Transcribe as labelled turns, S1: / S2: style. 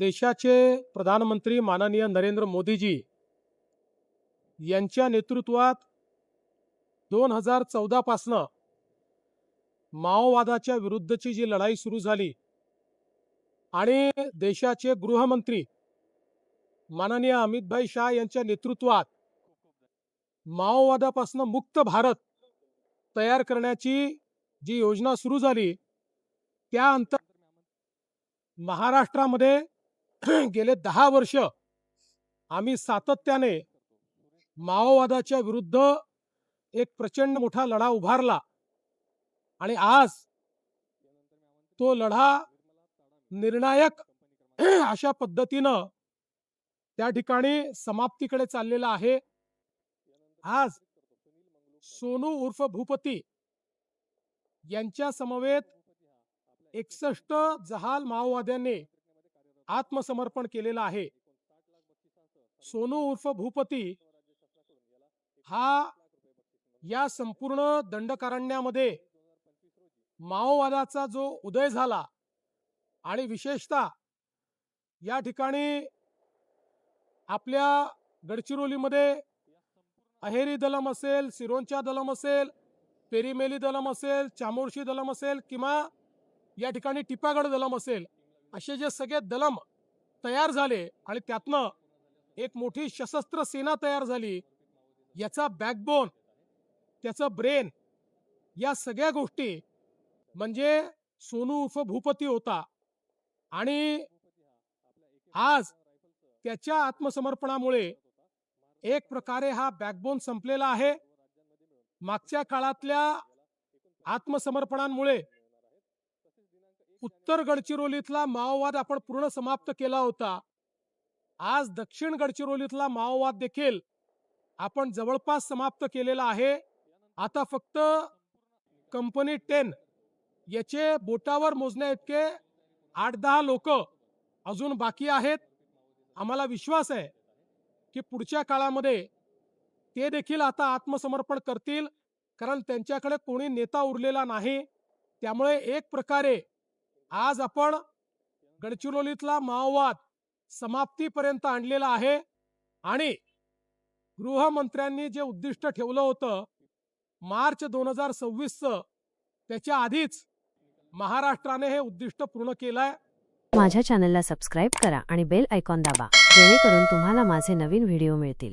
S1: देशाचे प्रधानमंत्री माननीय नरेंद्र मोदीजी यांच्या नेतृत्वात दोन हजार चौदापासनं माओवादाच्या विरुद्धची जी लढाई सुरू झाली आणि देशाचे गृहमंत्री माननीय अमितभाई शाह यांच्या नेतृत्वात माओवादापासून मुक्त भारत तयार करण्याची जी योजना सुरू झाली त्या अंतर महाराष्ट्रामध्ये गेले दहा वर्ष आम्ही सातत्याने माओवादाच्या विरुद्ध एक प्रचंड मोठा लढा उभारला. आणि आज तो लढा निर्णायक अशा पद्धतीनं त्या ठिकाणी समाप्तीकडे चाललेला आहे. आज सोनू उर्फ भूपती यांच्या समवेत एकसष्ट जहाल माओवाद्यांनी आत्मसमर्पण केलेलं आहे. सोनू उर्फ भूपती हा या संपूर्ण दंडकारण्यामध्ये माओवादाचा जो उदय झाला आणि विशेषतः या ठिकाणी आपल्या गडचिरोलीमध्ये अहेरी दलम असेल सिरोंचा दलम असेल पेरीमेली दलम असेल चामोर्शी दलम असेल किंवा या ठिकाणी टिपागड दलम असेल असे जे सगळे दलम तयार झाले आणि त्यातनं एक मोठी सशस्त्र सेना तयार झाली याचा बॅकबोन त्याचं ब्रेन या सगळ्या गोष्टी म्हणजे सोनू उर्फ भूपती होता. आणि आज त्याच्या आत्मसमर्पणामुळे एक प्रकारे हा बॅकबोन संपलेला आहे. मागच्या काळातल्या आत्मसमर्पणांमुळे उत्तर गडचिरोलीतला माओवाद आपण पूर्ण समाप्त केला होता. आज दक्षिण गडचिरोलीतला माओवाद देखील आपण जवळपास समाप्त केलेला आहे. आता फक्त कंपनी टेन याचे बोटावर मोजण्या इतके आठ दहा लोक अजून बाकी आहेत. आम्हाला विश्वास आहे की पुढच्या काळामध्ये ते देखील आता आत्मसमर्पण करतील कारण त्यांच्याकडे कोणी नेता उरलेला नाही. त्यामुळे एक प्रकारे आज आपण गडचिरोलीतला माओवाद समाप्तीपर्यंत आणलेला आहे आणि गृहमंत्र्यांनी जे उद्दिष्ट ठेवलं होतं मार्च दोन हजार सव्वीसचं त्याच्या आधीच महाराष्ट्राने हे उद्दिष्ट पूर्ण केलंय.
S2: माझ्या चॅनलला सबस्क्राईब करा आणि बेल आयकॉन दाबा जेणेकरून तुम्हाला माझे नवीन व्हिडिओ मिळतील.